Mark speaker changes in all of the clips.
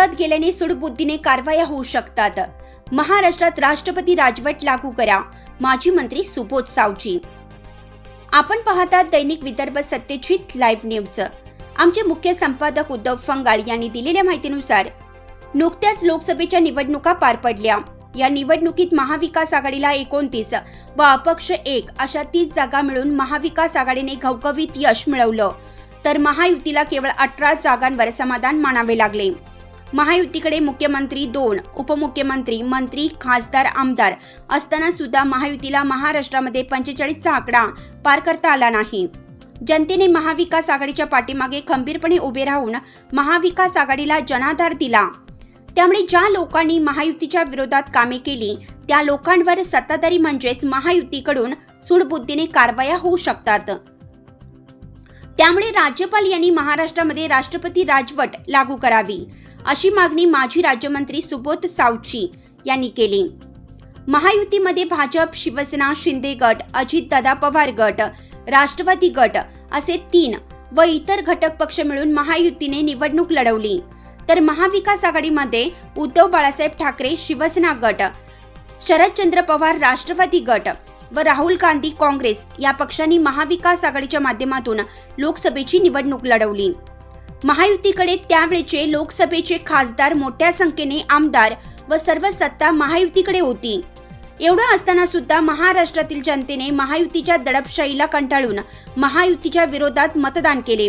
Speaker 1: जनाधार गेल्याने सुडबुद्धीने कारवाया होऊ शकतात. महाराष्ट्रात राष्ट्रपती राजवट लागू करा माजी मंत्री सुबोध सावजी. आपण पाहतात दैनिक विदर्भ सत्यजित लाईव्ह न्यूज. आमचे मुख्य संपादक उद्धव फंगाळ यांनी दिलेल्या माहितीनुसार नुकत्याच लोकसभेच्या निवडणुका पार पडल्या. या निवडणुकीत महाविकास आघाडीला एकोणतीस व अपक्ष एक अशा तीस जागा मिळून महाविकास आघाडीने घवघवीत यश मिळवलं. तर महायुतीला केवळ अठरा जागांवर समाधान मानावे लागले. महायुतीकडे मुख्यमंत्री दोन उपमुख्यमंत्री मंत्री खासदार आमदार. असताना सुद्धा महायुतीला महाराष्ट्रामध्ये पंचेचाळीसचा आकडा पार करता आला नाही. जनतेने महाविकास आघाडीच्या पाठीमागे खंबीरपणे उभे राहून महाविकास आघाडीला जनाधार दिला. त्यामुळे ज्या लोकांनी महायुतीच्या विरोधात कामे केली त्या लोकांवर सत्ताधारी म्हणजेच महायुतीकडून सूडबुद्धीने कारवाया होऊ शकतात. त्यामुळे राज्यपाल यांनी महाराष्ट्रामध्ये राष्ट्रपती राजवट लागू करावी. अशी मागणी माजी राज्यमंत्री सुबोध सावची यांनी केली. महायुतीमध्ये भाजप शिवसेना शिंदे गट अजितदादा पवार गट राष्ट्रवादी गट असे तीन व इतर घटक पक्ष मिळून महायुतीने निवडणूक लढवली. तर महाविकास आघाडीमध्ये उद्धव बाळासाहेब ठाकरे शिवसेना गट शरदचंद्र पवार राष्ट्रवादी गट व राहुल गांधी काँग्रेस या पक्षांनी महाविकास आघाडीच्या माध्यमातून लोकसभेची निवडणूक लढवली. महायुतीकडे त्यावेळेचे लोकसभेचे खासदार मोठ्या संख्येने आमदार व सर्व सत्ता महायुतीकडे होती. एवढं असताना सुद्धा महाराष्ट्रातील जनतेने महायुतीच्या दडपशाहीला कंटाळून महायुतीच्या विरोधात मतदान केले.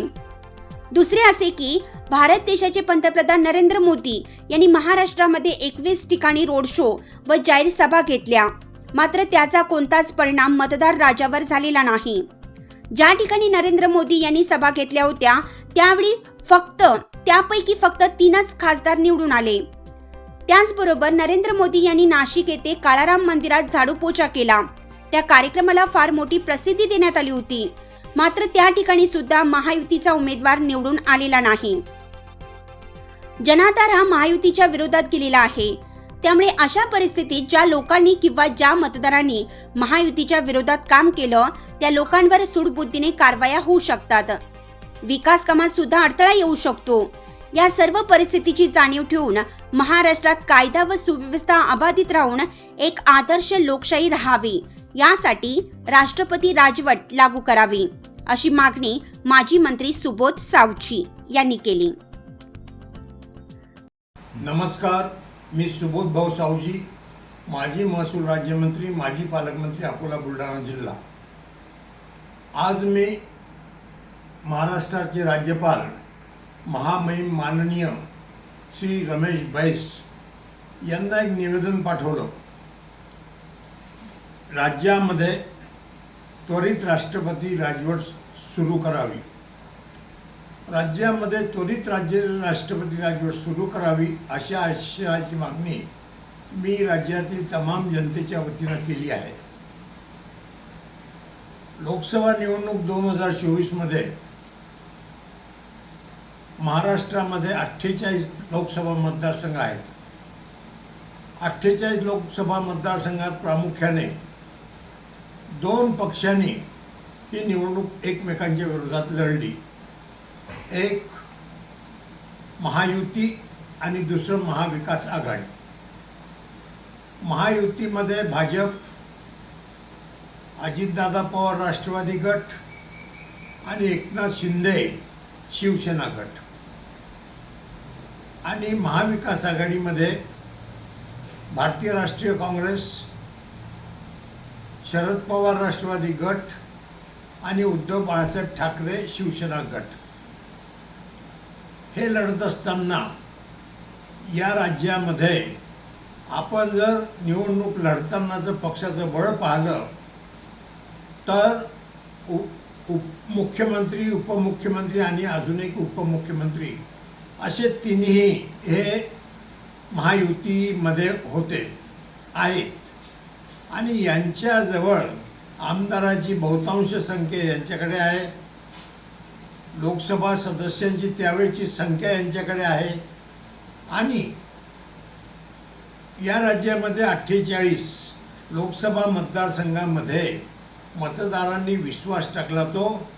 Speaker 1: दुसरे असे की भारत देशाचे पंतप्रधान नरेंद्र मोदी यांनी महाराष्ट्रामध्ये एकवीस ठिकाणी रोड शो व जाहीर सभा घेतल्या. मात्र त्याचा कोणताच परिणाम मतदार राजावर झालेला नाही. ज्या ठिकाणी नरेंद्र मोदी यांनी सभा घेतल्या होत्या त्यावेळी फक्त त्यापैकी फक्त तीनच खासदार निवडून आले. त्याचबरोबर नरेंद्र मोदी यांनी नाशिक येथे काळाराम मंदिरात झाडूपोचा केला. त्या कार्यक्रमाला फार मोठी प्रसिद्धी देण्यात आली होती. मात्र त्या ठिकाणी सुद्धा महायुतीचा उमेदवार निवडून आलेला नाही. जनाधार हा महायुतीच्या विरोधात गेलेला आहे. त्यामुळे अशा परिस्थितीत ज्या लोकांनी किंवा ज्या मतदारांनी महायुतीच्या विरोधात काम केलं त्या लोकांवर सूडबुद्धीने कारवाया होऊ शकतात. विकास कामात सुद्धा अडथळा येऊ शकतो. या सर्व परिस्थितीची जाणीव ठेवून महाराष्ट्रात कायदा व सुव्यवस्था अबाधित राहून एक आदर्श लोकशाही राहावी. यासाठी राष्ट्रपती राजवट लागू करावी अशी मागणी माजी मंत्री सुबोध सावची यांनी केली.
Speaker 2: नमस्कार मी सुबोध भाऊ सावजी माजी महसूल राज्यमंत्री माजी पालकमंत्री अकोला बुलढाणा जिल्हा. आज मी महाराष्ट्राचे राज्यपाल महामहिम माननीय श्री रमेश बैस यांना एक निवेदन पाठवलं. राज्यामध्ये त्वरित राष्ट्रपती राजवट सुरू करावी. राज्यामध्ये त्वरित राज्य राष्ट्रपती राजवट सुरू करावी अशा आशयाची मागणी मी राज्यातील तमाम जनतेच्या वतीनं केली आहे. लोकसभा निवडणूक दोन हजार चोवीसमध्ये महाराष्ट्रामध्ये अठ्ठेचाळीस लोकसभा मतदारसंघ आहेत. अठ्ठेचाळीस लोकसभा मतदारसंघात प्रामुख्याने दोन पक्षांनी ही निवडणूक एकमेकांच्या विरोधात लढली. एक महायुती आणि दुसरं महाविकास आघाडी. महायुतीमध्ये भाजप अजितदादा पवार राष्ट्रवादी गट आणि एकनाथ शिंदे शिवसेना गट. आणि महाविकास आघाडीमध्ये भारतीय राष्ट्रीय काँग्रेस शरद पवार राष्ट्रवादी गट आणि उद्धव बाळासाहेब ठाकरे शिवसेना गट. हे लढत असताना या राज्यामध्ये आपण जर निवडणूक लढतानाचं पक्षाचं बळ पाहिलं तर उ उप मुख्यमंत्री उपमुख्यमंत्री आणि अजून एक उपमुख्यमंत्री असे तिन्ही हे महायुतीमध्ये होते आहेत. आणि यांच्याजवळ आमदारांची बहुतांश संख्या यांच्याकडे आहे. लोकसभा सदस्यांची त्यावेळची संख्या यांच्याकडे आहे. आणि या राज्यामध्ये अठ्ठेचाळीस लोकसभा मतदारसंघामध्ये मतदारांनी विश्वास टाकला तो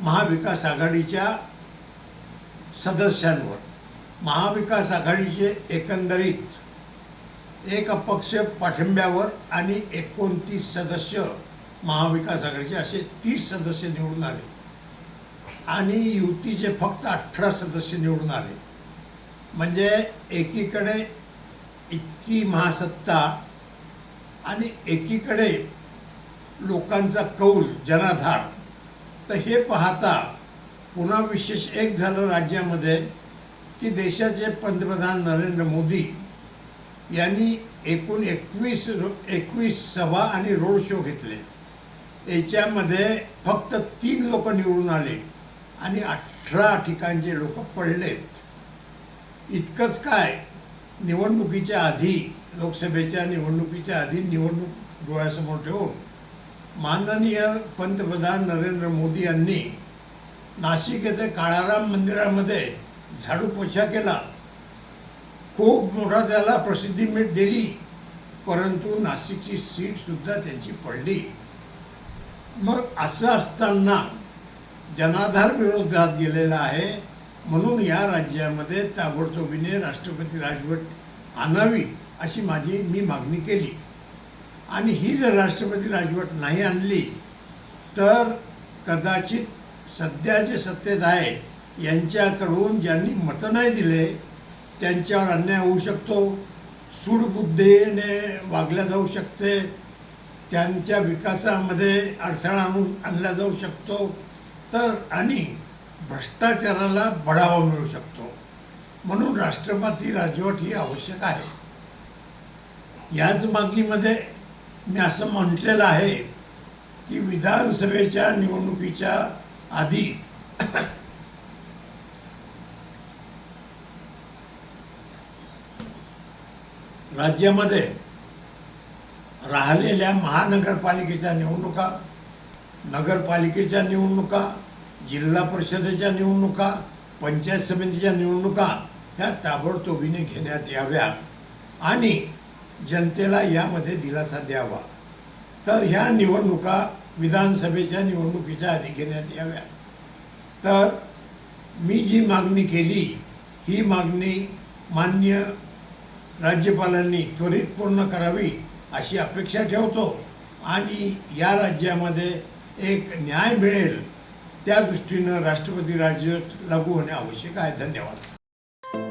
Speaker 2: महाविकास आघाडीच्या सदस्यांवर. महाविकास आघाडीचे एकंदरीत एक अपक्ष पाठिंब्यावर आणि एकोणतीस सदस्य महाविकास आघाडीचे असे तीस सदस्य निवडून आले. आणि युतीचे फक्त अठरा सदस्य निवडून आले. म्हणजे एकीकडे इतकी महासत्ता आणि एकीकडे लोकांचा कौल जनाधार तर हे पाहता पुन्हा विशेष एक झालं राज्यामध्ये की देशाचे पंतप्रधान नरेंद्र मोदी यांनी एकूण एकवीस एकवीस सभा आणि रोड शो घेतले. याच्यामध्ये फक्त तीन लोक निवडून आले आणि अठरा ठिकाणचे लोक पडलेत. इतकंच काय निवडणुकीच्या आधी लोकसभेच्या निवडणुकीच्या आधी निवडणूक डोळ्यासमोर ठेवून माननीय पंतप्रधान नरेंद्र मोदी यांनी नाशिक येथे काळाराम मंदिरामध्ये झाडू पोछा केला. खूप मोठा त्याला प्रसिद्धी मिळ दिली. परंतु नाशिकची सीटसुद्धा त्यांची पडली. मग असं असताना जनाधार विरोधात गेलेला आहे. म्हणून या राज्यामध्ये ताबडतोबीने राष्ट्रपती राजवट आणावी अशी माझी मी मागणी केली. आणि ही जर राष्ट्रपती राजवट नाही आणली तर कदाचित सध्याचे सत्तेत आहे यांच्याकडून ज्यांनी मतं नाही दिले त्यांच्यावर अन्याय होऊ शकतो सूडबुद्धीने वागल्या जाऊ शकते त्यांच्या विकासामध्ये अडथळा आणू आणला जाऊ शकतो तर आणि भ्रष्टाचाराला बढावा मिळू शकतो. म्हणून राष्ट्रपती राजवट ही आवश्यक आहे. याच मागणीमध्ये मी असं म्हटलेलं आहे की विधानसभेच्या निवडणुकीच्या आधी. राज्यामध्ये राहिलेल्या महानगरपालिकेच्या निवडणुका नगरपालिकेच्या निवडणुका जिल्हा परिषदेच्या निवडणुका पंचायत समितीच्या निवडणुका ह्या ताबडतोबीने घेण्यात याव्या आणि जनतेला यामध्ये दिलासा द्यावा. तर ह्या निवडणुका विधानसभेच्या निवडणुकीच्या आधी घेण्यात याव्या तर मी जी मागणी केली ही मागणी मान्य राज्यपालांनी त्वरित पूर्ण करावी अशी अपेक्षा ठेवतो आणि या राज्यामध्ये एक न्याय मिळेल त्या दृष्टीनं राष्ट्रपती राज्य लागू होणे आवश्यक आहे. धन्यवाद.